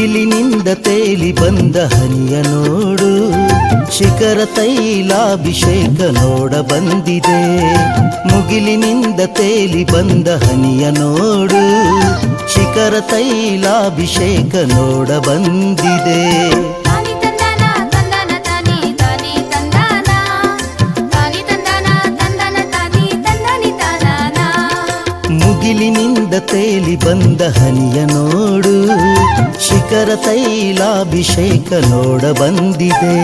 ಮುಗಿಲಿನಿಂದ ತೇಲಿ ಬಂದ ಹನಿಯ ನೋಡು, ಶಿಖರ ತೈಲಾಭಿಷೇಕ ನೋಡ ಬಂದಿದೆ. ಮುಗಿಲಿನಿಂದ ತೇಲಿ ಬಂದ ಹನಿಯ ನೋಡು, ಶಿಖರ ತೈಲಾಭಿಷೇಕ ನೋಡ ಬಂದಿದೆ. ಮುಗಿಲಿನಿಂದ ತೇಲಿ ಬಂದ ಹನಿಯ ನೋಡು ಶಿಖರ ತೈಲಾಭಿಷೇಕ ನೋಡ ಬಂದಿದೆ.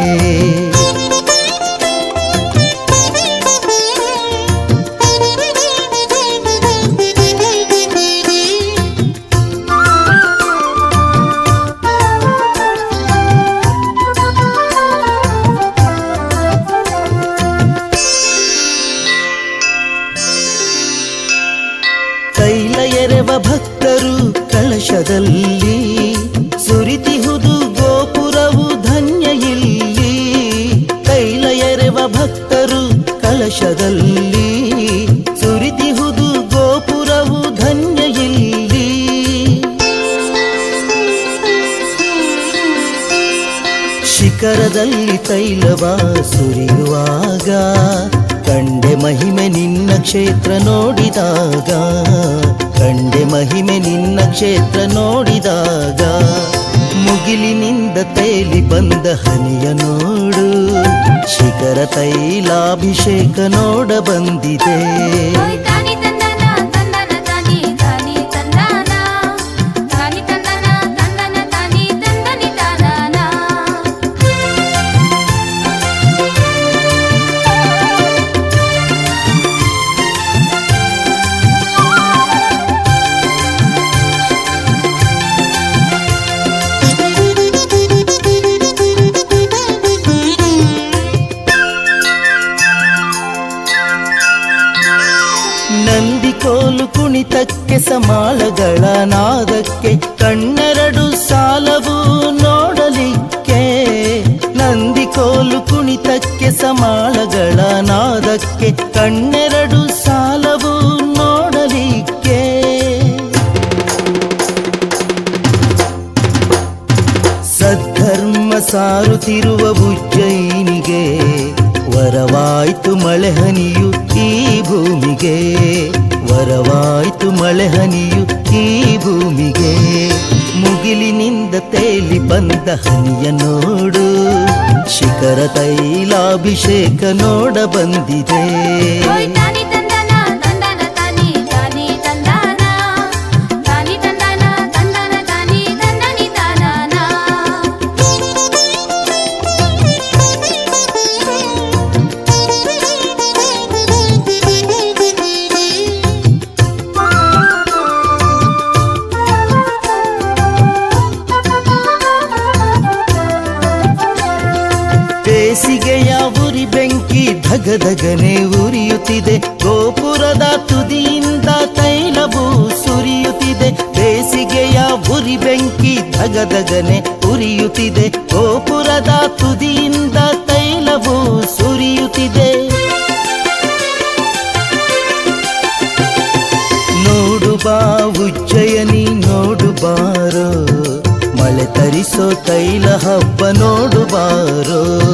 ಕಳಶದಲ್ಲಿ ಸುರಿತಿಹುದು ಗೋಪುರವು ಧನ್ಯ ಇಲ್ಲಿ. ಕೈಲಯರೆವ ಭಕ್ತರು ಕಳಶದಲ್ಲಿ ಸುರಿತಿಹುದು ಗೋಪುರವು ಧನ್ಯ ಇಲ್ಲಿ. ಶಿಖರದಲ್ಲಿ ತೈಲವ ಸುರಿಯುವಾಗ, ಕಂಡೆ ಮಹಿಮೆ ನಿನ್ನ ಕ್ಷೇತ್ರ ನೋಡಿದಾಗ ಕಂಡೆ ಮಹಿಮೆ ನಿನ್ನ ಕ್ಷೇತ್ರ ನೋಡಿದಾಗ ಮುಗಿಲಿನಿಂದ ತೇಲಿ ಬಂದ ಹನಿಯ ನೋಡು ಶಿಖರ ತೈಲಾಭಿಷೇಕ ನೋಡ ಬಂದಿದೆ. ಸಮಾಳಗಳ ನಾದಕ್ಕೆ ಕಣ್ಣೆರಡು ಸಾಲವು ನೋಡಲಿಕ್ಕೆ. ನಂದಿ ಕೋಲು ಕುಣಿತಕ್ಕೆ ಸಮಾಳಗಳ ನಾದಕ್ಕೆ ಕಣ್ಣೆರಡು ಸಾಲವು ನೋಡಲಿಕ್ಕೆ. ಸದ್ಧರ್ಮ ಸಾರುತ್ತಿರುವ ಉಜ್ಜಯಿನಿಗೆ ವರವಾಯಿತು ಮಳೆ ಹನಿಯು ಈ ಭೂಮಿಗೆ ಮುಗಿಲಿನಿಂದ ತೇಲಿ ಬಂದ ಹನಿಯ ನೋಡು. ಶಿಖರ ತೈಲಾಭಿಷೇಕ ನೋಡ ಬಂದಿದೆ. ಬೇಸಿಗೆಯ ಉರಿ ಬೆಂಕಿ ಧಗಧಗನೆ ಉರಿಯುತ್ತಿದೆ. ಗೋಪುರದ ತುದಿಯಿಂದ ತೈಲವು ಸುರಿಯುತ್ತಿದೆ. ಬೇಸಿಗೆಯ ಉರಿ ಬೆಂಕಿ ಧಗಧಗನೆ ಉರಿಯುತ್ತಿದೆ. ಗೋಪುರದ ತುದಿಯಿಂದ ತೈಲವು ಸುರಿಯುತ್ತಿದೆ. ನೋಡು ಬಾ ಉಜ್ಜಯನಿ, ನೋಡು ಬಾರೋ. ಮಳೆ ತರಿಸೋ ತೈಲ ಹಬ್ಬ ನೋಡು ಬಾರೋ.